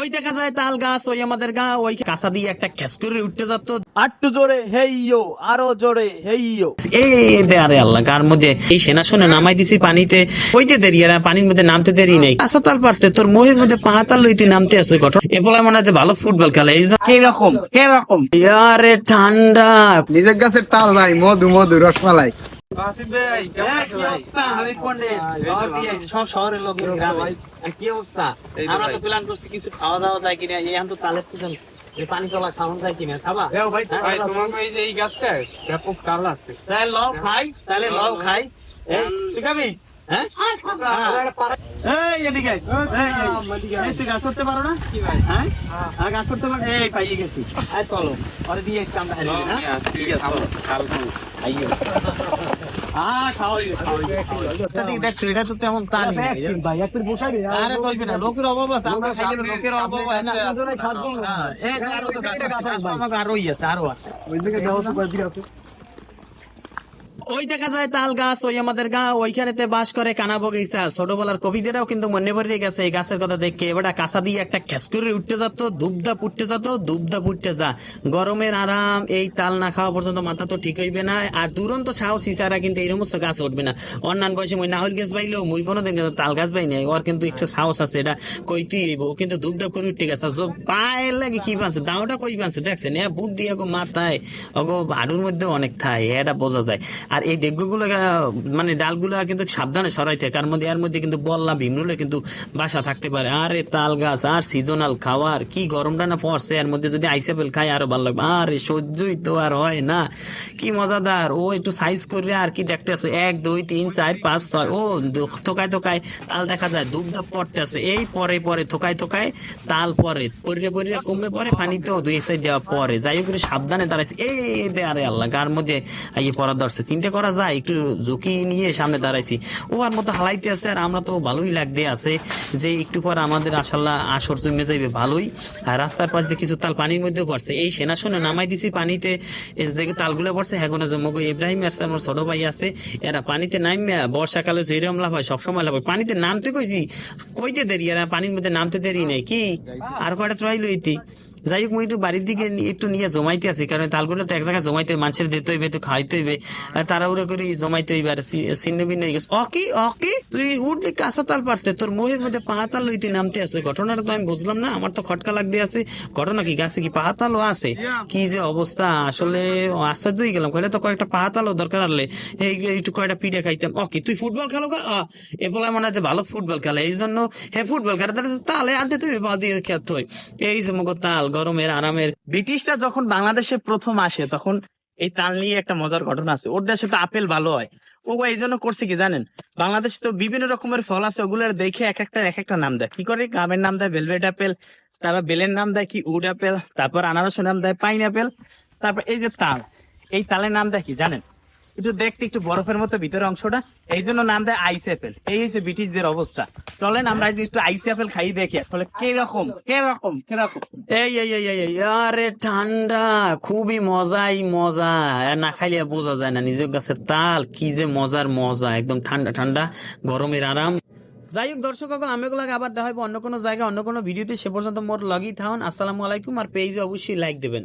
ওই দেখা যায় তাল গাছ ওই আমাদের গা ওই কাঁচা দিয়ে একটা ক্যাচ করে উঠতে যেত আটটু জোরে হেইয়ো আরও জোরে হেইয়ো এই দে আরে আল্লাহ কার মধ্যে? এই সেনা শুনে নামাই দিছি পানিতে। হইতে দেরি আর পানির মধ্যে নামতে দেরি নেই। কাঁচা তাল পারতে তোর মোহের মধ্যে পাহাতাল লই তুই নামতে আসে ঘটনা এ বলে মনে হয় যে ভালো ফুটবল খেলে এই কীরকম কীরকম? আরে ঠান্ডা। নিজের গাছের তাল ভাই মধু মধু রসমালাই। সব শহরের লোক কি অবস্থা? আমরা তো প্ল্যান করছি কিছু খাওয়া দাওয়া যায় কিনা এই এখন তো তালের সিজন পানি কলা খাওয়ানো যায় কিনা খাবা? হ্যাঁ, এই গাছটা ব্যাপক কাল আছে। তাহলে লও খাই তাহলে লও খাই। এই, তুই হ্যাঁ গাছ করতে পারো না হ্যাঁ হ্যাঁ, গাছ করতে পারো এই পাইয়ে গেছি চলো পরে দিয়ে ইসলামটা হারিয়ে ঠিক আছে, আইয়ো। আহ, খাওয়াই দে, খাওয়াই দে, খাওয়াই দে। এটা দিকে দেখছ, এটা তো তেমন তা নেই। আরে কইবি না, লোকের অভাব আছে, লোকের অভাব হয়। হ্যাঁ, আছে, আরও আছে। ওই দেখা যায় তাল গাছ, ওই আমাদের গা, ওইখানেতে বাস করে কানা বগিচা। ছোটবেলার কবিদেরাও কিন্তু মনে পড়ে গেছে এই গাছের কথা দেখে। এবার কাঁচা দিয়ে একটা খেস করে উঠতে যেত, দুবদা পুটতে যেত, দুবদা পুটতে যা। গরমের আরাম, এই তাল না খাওয়া পর্যন্ত মাথা তো ঠিক হইবে না। আর দুরন্ত সাহস ইচারা কিন্তু এই সমস্ত গাছ উঠবে না। অন্যান্য বয়সে মই নাহল গাছ বাইলেও মুই কোনোদিন কিন্তু তাল গাছ বাই নাই। ওর কিন্তু একটা সাহস আছে, এটা কইতেই হইব। ও কিন্তু দুবদা করে উঠতে গেছে। পায়ের লাগে কি পাচ্ছে দাওটা কই পাচ্ছে দেখছেন? এ বুদ্ধি এগো মাথায়। অগো হাড়ুর মধ্যে অনেক থাই এটা বোঝা যায়। এই ডেগুগুলো মানে ডালগুলো কিন্তু সাবধানে সরাইতে কার মধ্যে এর মধ্যে কিন্তু বললা ভীমরুলে কিন্তু বাসা থাকতে পারে। আরে তাল গাছ, আর সিজনাল খাওয়ার, কি গরমটা না পড়ছে, এর মধ্যে যদি আইস আপেল খাই আরও ভালো লাগবে। আরে সহ্যই তো আর হয় না, কি মজাদার, ও একটু সাইজ করে আর কি দেখতে আছে। এক, দুই, তিন, চার, পাঁচ, ছয়, ও থোকায় থোকায় তাল দেখা যায় দুবদা পড়তে আছে এই পরে পরে থোকায় থোকায় তাল পরে পরে পরে কমে পরে পানিতেও দুই সাইড দেওয়া পরে যাই একটু সাবধানে দাঁড়াইছে। এই দে আরে আল্লাহ গার মধ্যে ইয়ে পড়া ধরছে। চিন্তা করা যায়, একটু ঝুঁকি নিয়ে সামনে দাঁড়াইছি। ও আর মতো হালাইতে আছে, আর আমরা তো ভালোই লাগতে আছে যে একটু পর আমাদের আসাল্লাহ আসর জমে যাইবে ভালোই। আর রাস্তার পাশ দিয়ে কিছু তাল পানির মধ্যে পড়ছে এই সেনা শুনে নামাই দিছি পানিতে যে তালগুলো পড়ছে হ্যাঁ মগো ইব্রাহিম আছে আমার ছোট ভাই আছে, এরা পানিতে নামিয়া বর্ষাকালে যেরকম লাভ হয়, সবসময় লাভ হয় পানিতে নামতে কইছি, কইতে দেরি, এরা পানির মধ্যে নামতে দেরি নেই, কি? আর কয়টা ট্রাই লইতি? যাই হোক মুই একটু বাড়ির দিকে একটু নিয়ে জমাইতে আছি কারণ তালগুলো তো এক জায়গায় জমাইতে হইবে, মানুষের দিতে হইবে একটু খাইতে হইবে আর তাড়াহুড়ো করে জমাইতে হইবে আর ছিন্ন ভিন্ন হয়ে গেছে। অকি অকি তুই উঠলি কাঁচা তাল পারতে তোর মোহের মধ্যে পাহাতাল লই তুই নামতে আছে ঘটনাটা তো আমি বুঝলাম না আমার তো খটকা লাগতে আছে। ঘটনা কি গাছে কি পাহাতালও আছে? কি যে অবস্থা আসলে আশ্চর্য হয়ে গেলাম। কয়টা তো কয়েকটা পাহাতালও দরকার হলে এই একটু কয়টা পিঠে খাইতাম। অকি তুই ফুটবল খেলো এ বলে মনে হয় যে ভালো ফুটবল খেলে এই জন্য হ্যাঁ ফুটবল খেলে তাহলে তালে আনতে তুই বা দিয়ে খেলতে হয়। এই যে মগো তাল গরমের আরামের। ব্রিটিশরা যখন বাংলাদেশে প্রথম আসে, তখন এই তাল নিয়ে একটা মজার ঘটনা আছে। ওর দেশে তো আপেল ভালো হয়। ও এই জন্য করছে কি জানেন? বাংলাদেশে তো বিভিন্ন রকমের ফল আছে, ওগুলোর দেখে এক একটা এক একটা নাম দেয়। কি করে? গামের নাম দেয় ভেলভেট আপেল, তারপর বেলের নাম দেয় কি উড আপেল, তারপর আনারসের নাম দেয় পাইন আপেল তারপর এই যে তাল, এই তালের নাম দেয় কি জানেন? একটু দেখতে একটু বরফের মতো ভিতরে অংশটা। এই জন্য নাম দেয় আইস অ্যাপেল এই হচ্ছে ব্রিটিশদের অবস্থা। চলেন আমরা একটু আইস অ্যাপেল খাই, দেখি আসলে কীরকম কীরকম কীরকম? এই এই এই এই আরে ঠান্ডা, খুবই মজাই মজা। না খাইলে বোঝা যায় না, নিজের গাছের তাল, কি যে মজার মজা, একদম ঠান্ডা ঠান্ডা, গরমের আরাম। যাই হোক, দর্শক সকল, আমি এগুলোকে আবার দেখা হবে অন্য কোনো জায়গায়, অন্য কোনো ভিডিওতে। সে পর্যন্ত মোর লগই থাকুন। আসসালামু আলাইকুম, আর পেজে অবশ্যই লাইক দেবেন।